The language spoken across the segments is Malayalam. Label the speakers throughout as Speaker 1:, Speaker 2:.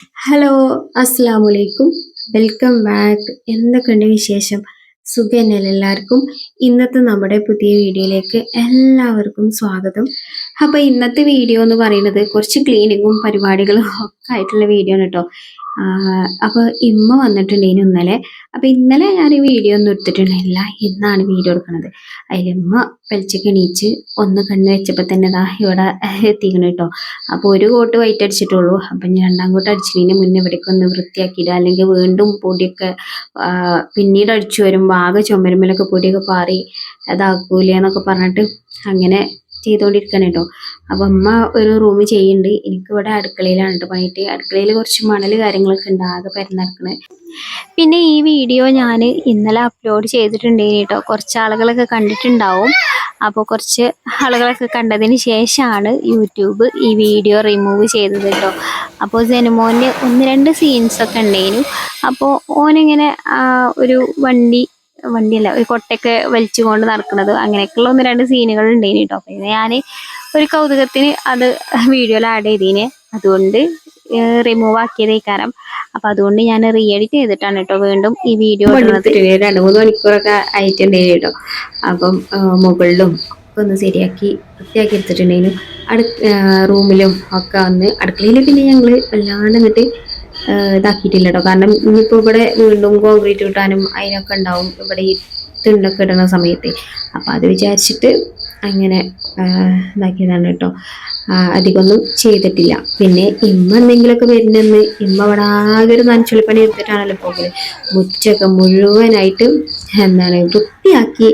Speaker 1: ഹലോ അസ്സാം വലൈക്കും വെൽക്കം ബാക്ക് എന്തൊക്കെയുണ്ട് വിശേഷം? സുഖന്നല്ല എല്ലാവർക്കും? ഇന്നത്തെ നമ്മുടെ പുതിയ വീഡിയോയിലേക്ക് എല്ലാവർക്കും സ്വാഗതം. അപ്പോൾ ഇന്നത്തെ വീഡിയോ എന്ന് പറയുന്നത് കുറച്ച് ക്ലീനിങ്ങും പരിപാടികളും ഒക്കെ ആയിട്ടുള്ള വീഡിയോ ആണ് കേട്ടോ. അപ്പൊ ഇമ്മ വന്നിട്ടുണ്ട് ഇനി ഇന്നലെ. അപ്പൊ ഇന്നലെ ഞാൻ വീഡിയോ ഒന്നും എടുത്തിട്ടുണ്ടായില്ല ഇന്നാണ് വീഡിയോ എടുക്കുന്നത് അതിലിമ്മ പെളിച്ചൊക്കെ എണീച്ച് ഒന്ന് കണ്ണ് വെച്ചപ്പോ തന്നെ ഇതാ ഇവിടെ എത്തിക്കണം കേട്ടോ. അപ്പൊ ഒരു കോട്ട് വൈറ്റ് അടിച്ചിട്ടുള്ളൂ. അപ്പൊ ഞാൻ രണ്ടാം കോട്ട് അടിച്ചതിന് മുന്നേ ഇവിടേക്ക് ഒന്ന് വൃത്തിയാക്കിയിടുക. അല്ലെങ്കിൽ വീണ്ടും പൊടിയൊക്കെ പിന്നീട് അടിച്ചു വരുമ്പോൾ ആകെ ചുമരുമ്മലൊക്കെ പൊടിയൊക്കെ പാറി അതാക്കൂലെന്നൊക്കെ പറഞ്ഞിട്ട് അങ്ങനെ ചെയ്തുകൊണ്ടിരിക്കണം കേട്ടോ. അപ്പൊ അമ്മ ഒരു റൂം ചെയ്യുന്നുണ്ട് എനിക്ക് ഇവിടെ അടുക്കളയിലാണ് കേട്ടോ പണിയിട്ട് അടുക്കളയിൽ കുറച്ച് മണൽ കാര്യങ്ങളൊക്കെ ഉണ്ട്. ആകെ പരന്നിറക്കണേ പിന്നെ ഈ വീഡിയോ ഞാൻ ഇന്നലെ അപ്ലോഡ് ചെയ്തിട്ടുണ്ട് കേട്ടോ കുറച്ച് ആളുകളൊക്കെ കണ്ടിട്ടുണ്ടാവും. അപ്പോൾ കുറച്ച് ആളുകളൊക്കെ കണ്ടതിന് ശേഷമാണ് യൂട്യൂബ് ഈ വീഡിയോ റിമൂവ് ചെയ്തത് കേട്ടോ അപ്പോൾ ജനുമോന്റെ ഒന്ന് രണ്ട് സീൻസൊക്കെ ഉണ്ടായിരുന്നു അപ്പോൾ ഓനിങ്ങനെ ഒരു വണ്ടി വണ്ടിയല്ല ഒരു കൊട്ടയൊക്കെ വലിച്ചുകൊണ്ട് നടക്കുന്നത് അങ്ങനെയൊക്കെയുള്ള ഒന്ന് രണ്ട് സീനുകൾ ഉണ്ടായിരുന്നു കേട്ടോ അപ്പോൾ ഞാൻ ഒരു കൗതുകത്തിന് അത് വീഡിയോയിൽ ആഡ് ചെയ്തീന്. അതുകൊണ്ട് റിമൂവ് ആക്കിയതേ കാരണം. അപ്പൊ അതുകൊണ്ട് ഞാൻ റീ എഡിറ്റ് ചെയ്തിട്ടാണ് കേട്ടോ വീണ്ടും ഈ വീഡിയോ രണ്ട് മൂന്ന് മണിക്കൂറൊക്കെ ആയിട്ടുണ്ടെങ്കിൽ കേട്ടോ അപ്പം മുകളിലും ഒക്കെ ഒന്ന് ശരിയാക്കി വൃത്തിയാക്കി എടുത്തിട്ടുണ്ടായിരുന്നു അടു റൂമിലും ഒക്കെ വന്ന് അടുക്കളയിൽ പിന്നെ ഞങ്ങൾ വല്ലാണ്ട് എന്നിട്ട് ഇതാക്കിയിട്ടില്ല കേട്ടോ കാരണം ഇനിയിപ്പോൾ ഇവിടെ വീണ്ടും കോൺക്രീറ്റ് കിട്ടാനും അതിനൊക്കെ ഉണ്ടാവും. ഇവിടെ ഈ തിണ്ടൊക്കെ ഇടുന്ന സമയത്ത്. അപ്പം അത് വിചാരിച്ചിട്ട് അങ്ങനെ ഇതാക്കിയതാണ് കേട്ടോ. അധികമൊന്നും ചെയ്തിട്ടില്ല. പിന്നെ ഇമ്മ എന്തെങ്കിലുമൊക്കെ വരുന്നെന്ന് ഇമ്മ അവിടെ ആകെ ഒരു നനച്ചുളിപ്പണി എടുത്തിട്ടാണല്ലോ പോകൽ. മുറ്റൊക്കെ മുഴുവനായിട്ട് എന്താണ് വൃത്തിയാക്കി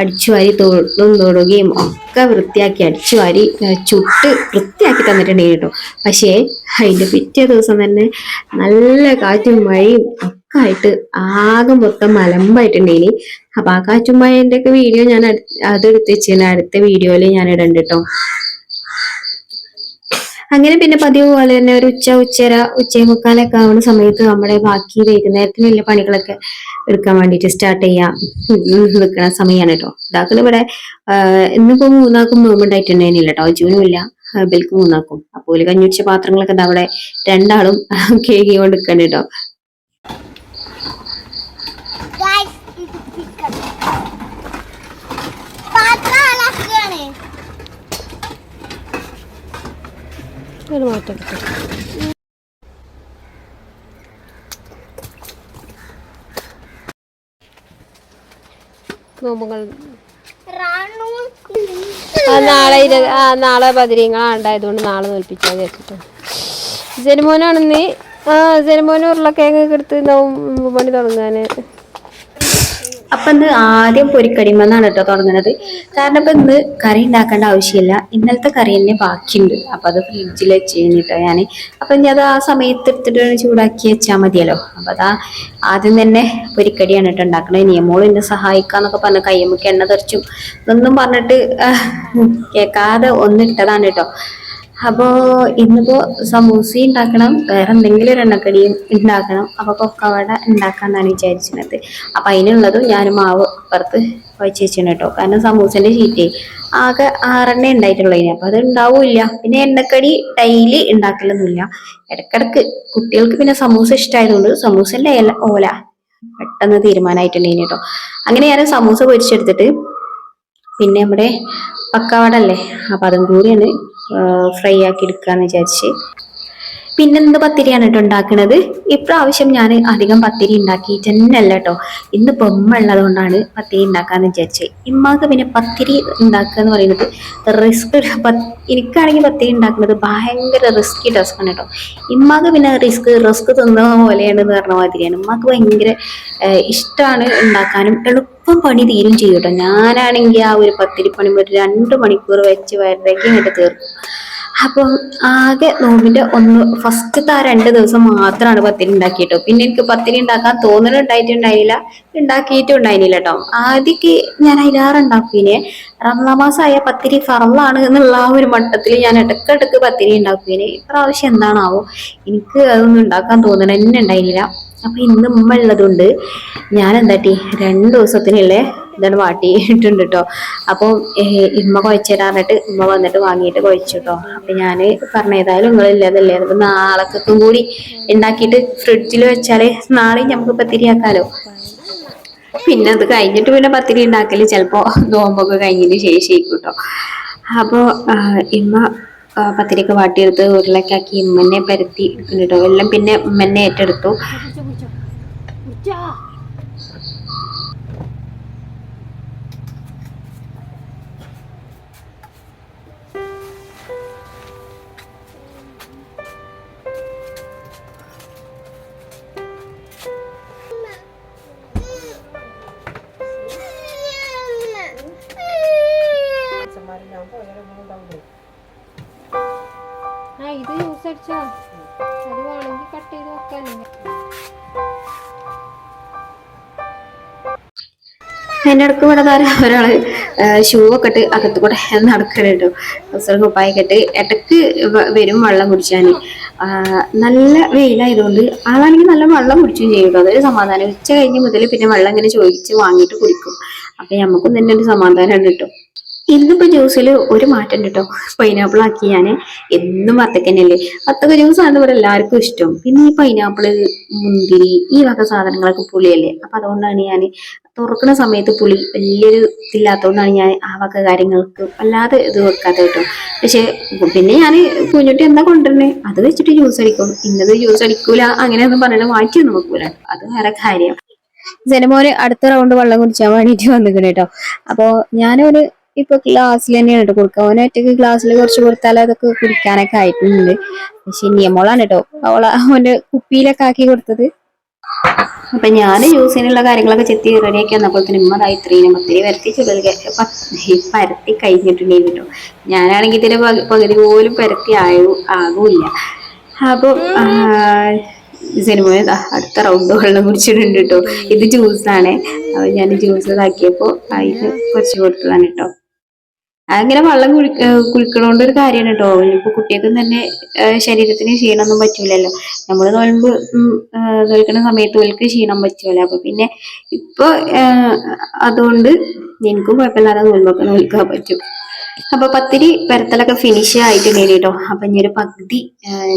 Speaker 1: അടിച്ചു വാരി തൊടും തൊടുകയും ഒക്കെ വൃത്തിയാക്കി അടിച്ചു വാരി ചുട്ട് വൃത്തിയാക്കി തന്നിട്ടുണ്ടെങ്കിൽ കേട്ടോ. പക്ഷേ അതിന്റെ പിറ്റേ ദിവസം തന്നെ നല്ല കാറ്റും മഴയും ആയിട്ട് ആകെ മൊത്തം മലമ്പായിട്ടുണ്ടേനി അപ്പൊ ആ കാറ്റും ഒക്കെ വീഡിയോ ഞാൻ അതെടുത്ത് വെച്ചാൽ അടുത്ത വീഡിയോയിൽ ഞാൻ ഇടണ്ട് കേട്ടോ അങ്ങനെ പിന്നെ പതിവ് പോലെ തന്നെ ഒരു ഉച്ച ഉച്ചര ഉച്ചയെ മുക്കാലൊക്കെ ആവുന്ന സമയത്ത് നമ്മുടെ ബാക്കി വൈകുന്നേരത്തിനുള്ള പണികളൊക്കെ എടുക്കാൻ വേണ്ടിയിട്ട് സ്റ്റാർട്ട് ചെയ്യാം. നിൽക്കുന്ന സമയമാണ് കേട്ടോ ഇതാക്കുന്ന ഇവിടെ ഇന്നിപ്പോ മൂന്നാക്കും മൂവ്മെന്റ് ആയിട്ടുണ്ടായിരുന്നില്ല കേട്ടോ ജൂനും ഇല്ല ബിൽക്ക് മൂന്നാക്കും അപ്പോൾ കഞ്ഞുടിച്ച പാത്രങ്ങളൊക്കെ അവിടെ രണ്ടാളും കേക്ക് കൊണ്ട് കേട്ടോ
Speaker 2: നോമ്പുകൾ
Speaker 3: കിട്ടും.
Speaker 2: നോമ്പുകൾ. നാളെ ആ നാളെ ബദിരീങ്ങളാണ്ടായതുകൊണ്ട് നാളെ തോൽപ്പിച്ചാൽ വിചാരിച്ചിട്ട്. ജനുമോനാണെന്ന് ആ ജനുമോന് ഉരുളക്കിഴങ്ങ് എടുത്ത് നോമ്പ് പണി തുടങ്ങാന്.
Speaker 1: അപ്പൊ ഇന്ന് ആദ്യം പൊരിക്കടിമെന്നാണ് കേട്ടോ തുടങ്ങുന്നത്. കാരണം ഇപ്പൊ ഇന്ന് കറി ഉണ്ടാക്കേണ്ട ആവശ്യമില്ല. ഇന്നലത്തെ കറി തന്നെ ബാക്കിയുണ്ട്. അപ്പൊ അത് ഫ്രിഡ്ജിൽ വെച്ച് കഴിഞ്ഞിട്ടോ ഞാൻ അപ്പൊ ഇനി അത് ആ സമയത്ത് എടുത്തിട്ട് ചൂടാക്കി വെച്ചാൽ മതിയല്ലോ. അപ്പൊ അതാ ആദ്യം തന്നെ പൊരിക്കടിയാണ് കേട്ടോ ഉണ്ടാക്കണത്. മോൾ എന്നെ സഹായിക്കാന്നൊക്കെ പറഞ്ഞ കയ്യമ്മക്ക് എണ്ണ തെറിച്ചും. ഇതൊന്നും പറഞ്ഞിട്ട് കേൾക്കാതെ ഒന്നിട്ടതാണ് കേട്ടോ. അപ്പോ ഇന്നിപ്പോ സമൂസ ഉണ്ടാക്കണം വേറെ എന്തെങ്കിലും ഒരു എണ്ണക്കടിയും ഉണ്ടാക്കണം. അപ്പൊ കൊക്കവട ഉണ്ടാക്കാന്നാണ് വിചാരിച്ചിരുന്നത്. അപ്പൊ അതിനുള്ളതും ഞാൻ മാവ് അപ്പുറത്ത് വെച്ച് വെച്ചിരുന്നു കേട്ടോ. കാരണം സമൂസന്റെ ഷീറ്റ് ആകെ ആറെണ്ണേ ഉണ്ടായിട്ടുള്ളതിന്. അപ്പൊ അത് ഉണ്ടാവില്ല പിന്നെ എണ്ണക്കടി ഡെയിലി ഉണ്ടാക്കലൊന്നുമില്ല. ഇടക്കിടക്ക് കുട്ടികൾക്ക് പിന്നെ സമൂസ ഇഷ്ടമായതുകൊണ്ട് സമൂസന്റെ ഇല ഓല പെട്ടെന്ന് തീരുമാനമായിട്ടുണ്ടായിന് കേട്ടോ. അങ്ങനെ ഞാൻ സമൂസ പൊരിച്ചെടുത്തിട്ട് പിന്നെ നമ്മുടെ പക്കവടല്ലേ? അപ്പൊ അതും കൂടിയാണ് ഫ്രൈ ആക്കി എടുക്കാന്ന് വിചാരിച്ച്. പിന്നെ ഇന്ന് പത്തിരിയാണ് കേട്ടോ ഉണ്ടാക്കുന്നത് ഇപ്രാവശ്യം ഞാൻ അധികം പത്തിരി ഉണ്ടാക്കിയിട്ട് തന്നെയല്ല കേട്ടോ ഇന്ന് ബൊമ്മ ഉള്ളത് കൊണ്ടാണ് പത്തിരി ഉണ്ടാക്കാന്ന് വിചാരിച്ചത് ഇമ്മാക്ക് പിന്നെ പത്തിരി ഉണ്ടാക്കുക എന്ന് പറയുന്നത് റിസ്ക് എനിക്കാണെങ്കിൽ പത്തിരി ഉണ്ടാക്കുന്നത് ഭയങ്കര റിസ്കി ആണ് കേട്ടോ ഇമ്മാക്ക് പിന്നെ റിസ്ക് റിസ്ക് തിന്ന പോലെയാണ് എന്ന് പറഞ്ഞ മാതിരിയാണ്. ഇമ്മാക്ക് ഭയങ്കര ഇഷ്ടമാണ് ഉണ്ടാക്കാനും. എളുപ്പം പണി തീരും ചെയ്യും കേട്ടോ ഞാനാണെങ്കിൽ ആ ഒരു പത്തിരി പണി ഒരു രണ്ട് മണിക്കൂർ വെച്ച് വരകി ഇങ്ങോട്ട് തീർക്കും. അപ്പം ആകെ നോമ്പിന്റെ ഒന്ന് ഫസ്റ്റത്തെ ആ രണ്ട് ദിവസം മാത്രമാണ് പത്തിരി ഉണ്ടാക്കിയിട്ടോ പിന്നെ എനിക്ക് പത്തിരി ഉണ്ടാക്കാൻ തോന്നലുണ്ടായിട്ടുണ്ടായില്ല ഉണ്ടാക്കിയിട്ടും ഉണ്ടായിരുന്നില്ല കേട്ടോ ആദ്യമൊക്കെ ഞാൻ അതിലാറ് ഉണ്ടാക്കിനെ. റമദാൻ പത്തിരി ഫറലാണ് എന്നുള്ള ആ ഒരു മട്ടത്തിൽ ഞാൻ ഇടക്കിടക്ക് പത്തിരി ഉണ്ടാക്കിനെ. ഇപ്രാവശ്യം എന്താണാവോ? എനിക്ക് അതൊന്നും ഉണ്ടാക്കാൻ തോന്നണ തന്നെ ഉണ്ടായിരുന്നില്ല അപ്പൊ ഇന്ന് ഉമ്മ ഉള്ളതുകൊണ്ട് ഞാൻ എന്താട്ടി രണ്ട് ദിവസത്തിനുള്ളേ ഇതാണ് വാട്ടിയിട്ടുണ്ട് കേട്ടോ അപ്പോൾ ഇമ്മ കുഴച്ച് തരാൻ പറഞ്ഞിട്ട് ഇമ്മ വന്നിട്ട് വാങ്ങിയിട്ട് കുഴച്ചു കേട്ടോ അപ്പൊ ഞാൻ പറഞ്ഞ ഏതായാലും നിങ്ങളില്ലതല്ലേ അപ്പൊ നാളേക്കും കൂടി ഉണ്ടാക്കിയിട്ട് ഫ്രിഡ്ജിൽ വെച്ചാൽ നാളെ നമുക്ക് പത്തിരിയാക്കാലോ പിന്നെ അത് കഴിഞ്ഞിട്ട് പിന്നെ പത്തിരി ഉണ്ടാക്കൽ ചിലപ്പോ നോമ്പൊക്കെ കഴിഞ്ഞതിന് ശേഷം കേട്ടോ അപ്പോ ആ, ഇമ്മ പത്തിരിക്ക് വാട്ടിയെടുത്ത് ഉരുളക്കാക്കി ഇമ്മനെ പരത്തി എടുക്കുന്നുണ്ടോ എല്ലാം പിന്നെ ഉമ്മനെ ഏറ്റെടുത്തു.
Speaker 2: ആ ഇത് ജ്യൂസ് അടിച്ചോ? അത് വേണമെങ്കിൽ കട്ട് ചെയ്ത് വെക്കാല്ലേ
Speaker 1: അതിന്റെ ഇടയ്ക്ക് ഇവിടെ ധാരാളം ഒരാൾ ഷൂ ഒക്കെ ഇട്ട് അകത്ത് കൂടെ നടക്കണുണ്ടോ അവസരം കുപ്പായൊക്കെ ഇട്ട് ഇടയ്ക്ക് വരും വെള്ളം കുടിച്ചാൽ നല്ല വെയിലായതുകൊണ്ട് ആളാണെങ്കിൽ നല്ല വെള്ളം കുടിച്ചും ചെയ്യും കേട്ടോ. അതൊരു സമാധാനം. ഉച്ച കഴിഞ്ഞ് മുതൽ പിന്നെ വെള്ളം ഇങ്ങനെ ചോദിച്ച് വാങ്ങിയിട്ട് കുടിക്കും. അപ്പം നമുക്കും തന്നെ ഒരു സമാധാനമാണ് കേട്ടോ. ഇന്നിപ്പോ ജ്യൂസിൽ ഒരു മാറ്റം കേട്ടോ പൈനാപ്പിൾ ആക്കി ഞാൻ എന്നും വത്തക്കന്നല്ലേ വത്തക്ക ജ്യൂസ് ആണെന്ന് ഇവിടെ എല്ലാവർക്കും ഇഷ്ടം. പിന്നെ ഈ പൈനാപ്പിൾ മുന്തിരി ഈ വക സാധനങ്ങളൊക്കെ പുളിയല്ലേ. അപ്പൊ അതുകൊണ്ടാണ് ഞാൻ തുറക്കുന്ന സമയത്ത് പുളി വലിയൊരു ഇതില്ലാത്തതുകൊണ്ടാണ് ഞാൻ ആ വക കാര്യങ്ങൾക്ക് വല്ലാതെ ഇത് വെക്കാത്ത കേട്ടോ പക്ഷെ പിന്നെ ഞാൻ കുഞ്ഞുട്ടി എന്താ കൊണ്ടുവരണേ? അത് വെച്ചിട്ട് ജ്യൂസ് അടിക്കും. ഇന്നത് ജ്യൂസ് അടിക്കൂല അങ്ങനെയൊന്നും പറയണ മാറ്റിയൊന്നും വെക്കൂല. അത് വേറെ കാര്യം. ജനമോന് അടുത്ത റൗണ്ട് വെള്ളം കുടിച്ചാൻ വേണ്ടിയിട്ട് വന്നിരിക്കണേട്ടോ അപ്പോൾ ഞാനൊരു ഇപ്പൊ ഗ്ലാസ്സിൽ തന്നെയാണ് കേട്ടോ കൊടുക്കുക. ഓന ഒറ്റയ്ക്ക് ഗ്ലാസ്സിൽ കുറച്ച് കൊടുത്താൽ അതൊക്കെ കുടിക്കാനൊക്കെ ആയിട്ടുണ്ട്. പക്ഷെ നിയമോളാണ് കേട്ടോ അവളെ അവന്റെ കുപ്പിയിലൊക്കെ ആക്കി കൊടുത്തത്. അപ്പൊ ഞാൻ ജ്യൂസിനുള്ള കാര്യങ്ങളൊക്കെ ചെത്തി റെഡിയാക്കി തന്നെ ഇമ്മതായി ഇത്രയും ഒത്തിരി വരത്തി ചുടൽ പരത്തി കഴിഞ്ഞിട്ടുണ്ടായിരുന്നു കേട്ടോ ഞാനാണെങ്കിൽ ഇതിന്റെ പകു- പകുതി പോലും പരത്തി ആയോ ആകൂല്ല. അപ്പൊ സിനിമ അടുത്ത റൗണ്ട് വെള്ളം കുടിച്ചിട്ടുണ്ട് കേട്ടോ ഇത് ജ്യൂസാണ് അപ്പൊ ഞാൻ ജ്യൂസ് ഇതാക്കിയപ്പോ അതിന് കുറച്ച് കൊടുത്തതാണ് കേട്ടോ അങ്ങനെ വെള്ളം കുളി കുളിക്കണോണ്ട് ഒരു കാര്യമാണ് കേട്ടോ ഇപ്പൊ കുട്ടികൾക്കും തന്നെ ശരീരത്തിന് ക്ഷീണമൊന്നും പറ്റൂലല്ലോ. നമ്മൾ നോൽമ്പ് നോൽക്കുന്ന സമയത്ത് ഓൽക്ക് ക്ഷീണം പറ്റൂല. അപ്പൊ പിന്നെ ഇപ്പൊ അതുകൊണ്ട് എനിക്കും കുഴപ്പമില്ലാതെ നോൽമ്പൊക്കെ നോൽക്കാൻ പറ്റും. അപ്പൊ പത്തിരി പരത്തലൊക്കെ ഫിനിഷ് ആയിട്ടുണ്ടെങ്കിൽ കേട്ടോ അപ്പൊ ഇനി ഒരു പകുതി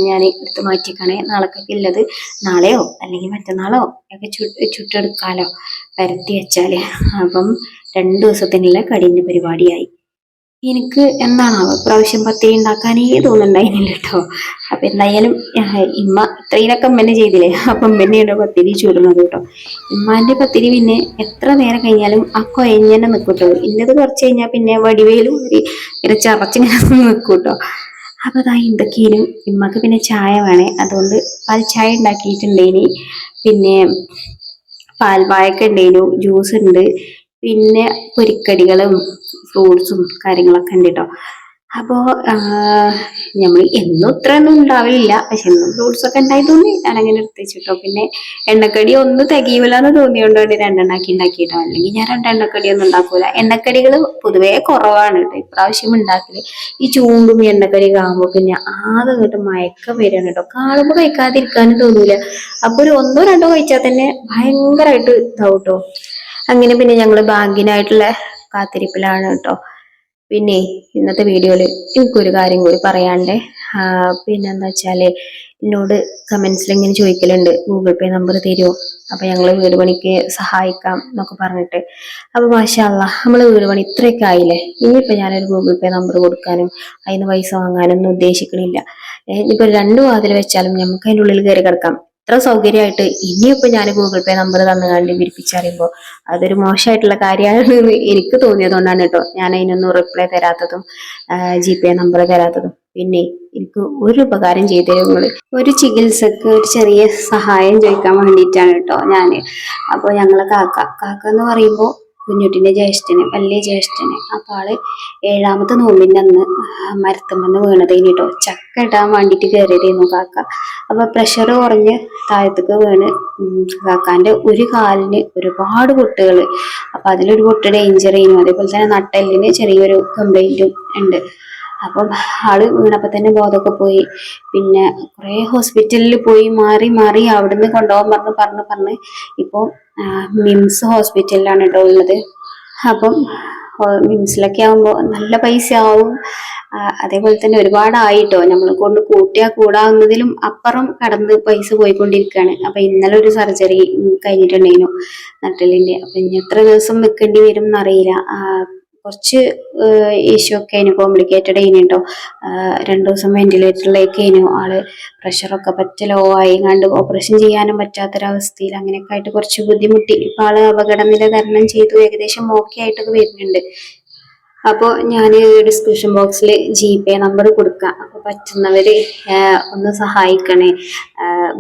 Speaker 1: ഞാൻ എടുത്ത് മാറ്റിക്കണേ. നാളേക്കൊക്കെ ഉള്ളത്. നാളെയോ അല്ലെങ്കിൽ മറ്റന്നാളോ ഒക്കെ ചുട്ടെടുക്കാലോ. പരത്തി വെച്ചാൽ. അപ്പം രണ്ടു ദിവസത്തിനുള്ള കടിന്റെ പരിപാടിയായി. എനിക്ക് എന്താണ് പ്രാവശ്യം പത്തിരി ഉണ്ടാക്കാനേ തോന്നുന്നുണ്ടായിരുന്നില്ല കേട്ടോ. അപ്പൊ എന്തായാലും ഇമ്മ ഇത്രയിലൊക്കെ അമ്മനെ ചെയ്തില്ലേ? അപ്പം അമ്മനെയാണ് പത്തിരി ചൂടുന്നത് കേട്ടോ. ഇമ്മാന്റെ പത്തിരി പിന്നെ എത്ര നേരം കഴിഞ്ഞാലും ആ കൊയഞ്ഞന്നെ നിൽക്കൂട്ടോ കേട്ടോ. ഇന്നത് കുറച്ച് കഴിഞ്ഞാൽ പിന്നെ വടിവേലും ഇങ്ങനെ ചറച്ചിങ്ങനെ നിൽക്കും കേട്ടോ. അപ്പൊ അതാ എന്തൊക്കെയാലും ഇമ്മക്ക് പിന്നെ ചായ വേണേ. അതുകൊണ്ട് പാൽ ചായ ഉണ്ടാക്കിയിട്ടുണ്ടേനി. പിന്നെ പാൽവായൊക്കെ ഉണ്ടായിരുന്നു ജ്യൂസ് ഉണ്ട്. പിന്നെ പൊരിക്കടികളും ഫ്രൂട്ട്സും കാര്യങ്ങളൊക്കെ ഉണ്ട് കേട്ടോ അപ്പോ നമ്മൾ എന്നും ഇത്രയൊന്നും ഉണ്ടാവില്ല പക്ഷെ എന്നും ഫ്രൂട്ട്സ് ഒക്കെ തോന്നി ഞാൻ അങ്ങനെ എടുത്തുവെച്ചിട്ടോ. പിന്നെ എണ്ണക്കടി ഒന്നും തികയൂല എന്ന് തോന്നിയോണ്ടാണ് രണ്ടെണ്ണാക്കി ഉണ്ടാക്കിയിട്ടോ. അല്ലെങ്കിൽ ഞാൻ രണ്ട് ഒന്നും ഉണ്ടാക്കൂല. എണ്ണക്കടികൾ പൊതുവേ കുറവാണ് കേട്ടോ. ഇപ്രാവശ്യം ഉണ്ടാക്കൽ. ഈ ചൂണ്ടും എണ്ണക്കടി ആകുമ്പോൾ പിന്നെ ആകെ കേട്ട് മയക്കം വരികയാണ് കേട്ടോ. കാണുമ്പോൾ കഴിക്കാതിരിക്കാനും തോന്നൂല. അപ്പോൾ ഒരു ഒന്നോ രണ്ടോ കഴിച്ചാൽ തന്നെ ഭയങ്കരമായിട്ട് ഇതാവും കേട്ടോ. അങ്ങനെ പിന്നെ ഞങ്ങൾ ബാങ്കിനായിട്ടുള്ള കാത്തിരിപ്പിലാണ് കേട്ടോ. പിന്നെ ഇന്നത്തെ വീഡിയോയിൽ എനിക്കൊരു കാര്യം കൂടി പറയാണ്ട് പിന്നെന്താ വെച്ചാൽ എന്നോട് കമന്റ്സിൽ ഇങ്ങനെ ചോദിക്കലുണ്ട്. ഗൂഗിൾ പേ നമ്പർ തരുമോ അപ്പം ഞങ്ങൾ വീട് പണിക്ക് സഹായിക്കാം എന്നൊക്കെ പറഞ്ഞിട്ട്. അപ്പോൾ മാഷാല്ല നമ്മൾ വീട് പണി ഇത്രയൊക്കെ ആയില്ലേ? ഇനിയിപ്പോൾ ഞാനൊരു ഗൂഗിൾ പേ നമ്പർ കൊടുക്കാനും അതിന് പൈസ വാങ്ങാനൊന്നും ഉദ്ദേശിക്കണില്ല. ഇനിയിപ്പോൾ രണ്ടു വാതിൽ വെച്ചാലും നമുക്ക് അതിന്റെ ഉള്ളിൽ കയറി കിടക്കാം. ഇത്ര സൗകര്യമായിട്ട് ഇനിയിപ്പോ ഞാൻ ഗൂഗിൾ പേ നമ്പർ തന്നു കണ്ട് വിരിപ്പിച്ചറിയുമ്പോൾ അതൊരു മോശമായിട്ടുള്ള കാര്യമാണ് എനിക്ക് തോന്നിയതുകൊണ്ടാണ് കേട്ടോ. ഞാൻ അതിനൊന്നും റിപ്ലൈ തരാത്തതും ജി പേ നമ്പർ തരാത്തതും. പിന്നെ എനിക്ക് ഒരു ഉപകാരം ചെയ്തു ഒരു ചികിത്സക്ക് ഒരു ചെറിയ സഹായം ചോദിക്കാൻ വേണ്ടിയിട്ടാണ് കേട്ടോ ഞാൻ അപ്പോൾ ഞങ്ങളെ കാക്ക കാക്ക എന്ന് പറയുമ്പോൾ കുഞ്ഞുട്ടിന്റെ ജ്യേഷ്ഠന് വലിയ ജ്യേഷ്ഠന്. അപ്പൊ ആൾ ഏഴാമത്തെ നോമ്പിന്റെ അന്ന് മരത്തുമെന്ന് വീണതേനി കേട്ടോ ചക്ക ഇടാൻ വേണ്ടിയിട്ട് കയറിയതായിരുന്നു കാക്ക. അപ്പൊ പ്രഷർ കുറഞ്ഞ് താഴത്തേക്ക് വീണ് കാക്കാന്റെ ഒരു കാലിന് ഒരുപാട് പൊട്ടുകൾ അപ്പൊ അതിലൊരു പൊട്ട് ഡേഞ്ചർ ചെയ്യുന്നു അതേപോലെ തന്നെ നട്ടെല്ലിന് ചെറിയൊരു കംപ്ലൈന്റും ഉണ്ട്. അപ്പം ആൾ വീണപ്പോ തന്നെ ബോധമൊക്കെ പോയി. പിന്നെ കുറേ ഹോസ്പിറ്റലിൽ പോയി മാറി മാറി അവിടുന്ന് കൊണ്ടുപോകാൻ പറഞ്ഞ് പറഞ്ഞ് പറഞ്ഞ്. ഇപ്പോൾ മിംസ് ഹോസ്പിറ്റലിലാണ് കേട്ടോ ഉള്ളത്. അപ്പം മിംസിലൊക്കെ ആകുമ്പോൾ നല്ല പൈസ ആവും അതേപോലെ തന്നെ ഒരുപാടായിട്ടോ. നമ്മൾ കൊണ്ട് കൂട്ടിയാൽ കൂടാവുന്നതിലും അപ്പുറം കടന്ന് പൈസ പോയിക്കൊണ്ടിരിക്കുകയാണ് അപ്പൊ ഇന്നലെ ഒരു സർജറി കഴിഞ്ഞിട്ടുണ്ടായിരുന്നു നട്ടലിന്റെ. അപ്പൊ ഇനി എത്ര ദിവസം നിൽക്കേണ്ടി വരും എന്നറിയില്ല. കുറച്ച് ഇഷ്യൂ ഒക്കെ അതിന് കോംപ്ലിക്കേറ്റഡ് ആയിട്ടോ രണ്ടു ദിവസം വെന്റിലേറ്ററിലേക്ക് ആയിരുന്നു ആൾ പ്രഷറൊക്കെ പറ്റ ലോ ആയി കണ്ട് ഓപ്പറേഷൻ ചെയ്യാനും പറ്റാത്തൊരവസ്ഥയിൽ അങ്ങനെയൊക്കെ ആയിട്ട് കുറച്ച് ബുദ്ധിമുട്ടി. ഇപ്പൊ ആൾ അപകടനില തരണം ചെയ്തു. ഏകദേശം ഓക്കെ ആയിട്ടൊക്കെ വരുന്നുണ്ട്. അപ്പോൾ ഞാൻ ഡിസ്ക്രിപ്ഷൻ ബോക്സിൽ ജി പേ നമ്പർ കൊടുക്കാം. അപ്പോൾ പറ്റുന്നവർ ഒന്ന് സഹായിക്കണേ.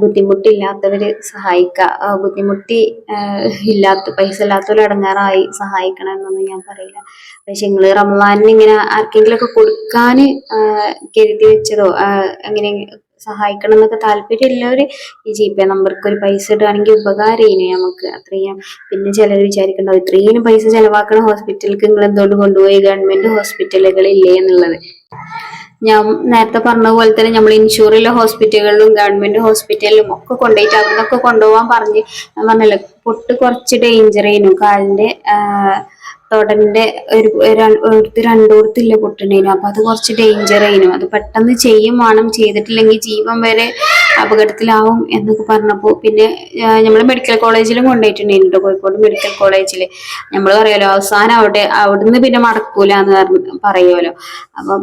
Speaker 1: ബുദ്ധിമുട്ടില്ലാത്തവർ സഹായിക്കുക ബുദ്ധിമുട്ടി ഇല്ലാത്ത പൈസ ഇല്ലാത്തവർ അടങ്ങാറായി സഹായിക്കണം എന്നൊന്നും ഞാൻ പറയില്ല. പക്ഷെ നിങ്ങൾ റമദാനിന് ഇങ്ങനെ ആർക്കെങ്കിലുമൊക്കെ കൊടുക്കാൻ കരുതി വെച്ചതോ അങ്ങനെ സഹായിക്കണം എന്നൊക്കെ താല്പര്യമുള്ളവര് ഈ ജി പേ നമ്പർക്ക് ഒരു പൈസ ഇടുകയാണെങ്കിൽ ഉപകാരമായിരുന്നു നമുക്ക്. അത്രയും പിന്നെ ചിലർ വിചാരിക്കണ്ടാവും ഇത്രയും പൈസ ചിലവാക്കണ ഹോസ്പിറ്റലിലേക്ക് നിങ്ങൾ എന്തുകൊണ്ട് കൊണ്ടുപോയി? ഗവൺമെന്റ് ഹോസ്പിറ്റലുകളില്ലേ എന്നുള്ളത്. ഞാൻ നേരത്തെ പറഞ്ഞ പോലെ തന്നെ നമ്മൾ ഇൻഷൂറുള്ള ഹോസ്പിറ്റലുകളിലും ഗവൺമെന്റ് ഹോസ്പിറ്റലിലും ഒക്കെ കൊണ്ടുപോയിട്ട് അവിടെ നിന്നൊക്കെ കൊണ്ടുപോകാൻ പറഞ്ഞ് പറഞ്ഞല്ലോ പൊട്ട് കുറച്ച് ഡേഞ്ചർ ആയിരുന്നു കാലിന്റെ തൊടന്റെ ഒരു ഒരു രണ്ടോടത്തില്ല പൊട്ടുണ്ടായിരുന്നു അപ്പൊ അത് കുറച്ച് ഡേഞ്ചർ ആയിരുന്നു അത് പെട്ടെന്ന് ചെയ്യും വേണം. ചെയ്തിട്ടില്ലെങ്കിൽ ജീവൻ വരെ അപകടത്തിലാവും എന്നൊക്കെ പറഞ്ഞപ്പോ പിന്നെ നമ്മൾ മെഡിക്കൽ കോളേജിലും കൊണ്ടുപോയിട്ടുണ്ടായിരുന്നു ട്ടോ, കോഴിക്കോട് മെഡിക്കൽ കോളേജിൽ നമ്മൾ പറയുമല്ലോ അവസാനം അവിടെ അവിടുന്ന് പിന്നെ മടക്കൂല എന്ന് പറഞ്ഞ് പറയുമല്ലോ അപ്പം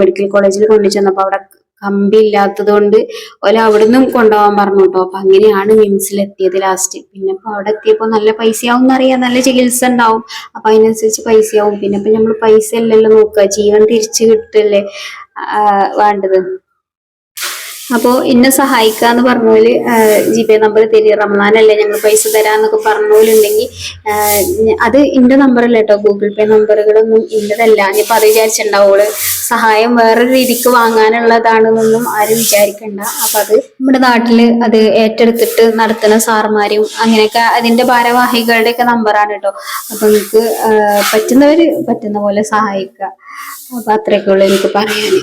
Speaker 1: മെഡിക്കൽ കോളേജിൽ കൊണ്ടു ചെന്നപ്പോ അവിടെ കമ്പി ഇല്ലാത്തത് കൊണ്ട് ഓല അവിടുന്ന് കൊണ്ടുപോകാൻ പറഞ്ഞു കേട്ടോ. അപ്പൊ അങ്ങനെയാണ് മിംസിൽ എത്തിയത് ലാസ്റ്റ് പിന്നെ ഇപ്പൊ അവിടെ എത്തിയപ്പോ നല്ല പൈസ ആവും എന്നറിയാം. നല്ല ചികിത്സ ഉണ്ടാവും. അപ്പൊ അതിനനുസരിച്ച് പൈസ ആവും പിന്നെ ഇപ്പൊ നമ്മൾ പൈസ അല്ലല്ലോ നോക്കുക. ജീവൻ തിരിച്ചു കിട്ടല്ലേ ആ, വേണ്ടത്. അപ്പോ ഇന്നെ സഹായിക്കാന്ന് പറഞ്ഞോൽ ജി നമ്പർ തരി റമദാനല്ലേ ഞങ്ങൾ പൈസ തരാന്നൊക്കെ പറഞ്ഞോലുണ്ടെങ്കിൽ അത് എന്റെ നമ്പറല്ല കേട്ടോ ഗൂഗിൾ പേ നമ്പറുകളൊന്നും ഇല്ലതല്ല ഇനിയിപ്പോ അത് വിചാരിച്ചിട്ടുണ്ടാവോൾ സഹായം വേറൊരു രീതിക്ക് വാങ്ങാനുള്ളതാണെന്നൊന്നും ആരും വിചാരിക്കണ്ട. അപ്പൊ അത് നമ്മുടെ നാട്ടിൽ അത് ഏറ്റെടുത്തിട്ട് നടത്തുന്ന സാർമാരും അങ്ങനെയൊക്കെ അതിന്റെ ഭാരവാഹികളുടെ ഒക്കെ നമ്പറാണ് കേട്ടോ അപ്പൊ നിങ്ങൾക്ക് പറ്റുന്നവര് പറ്റുന്ന പോലെ സഹായിക്കുക അപ്പൊ അത്രയൊക്കെ ഉള്ളു എനിക്ക് പറയാന്.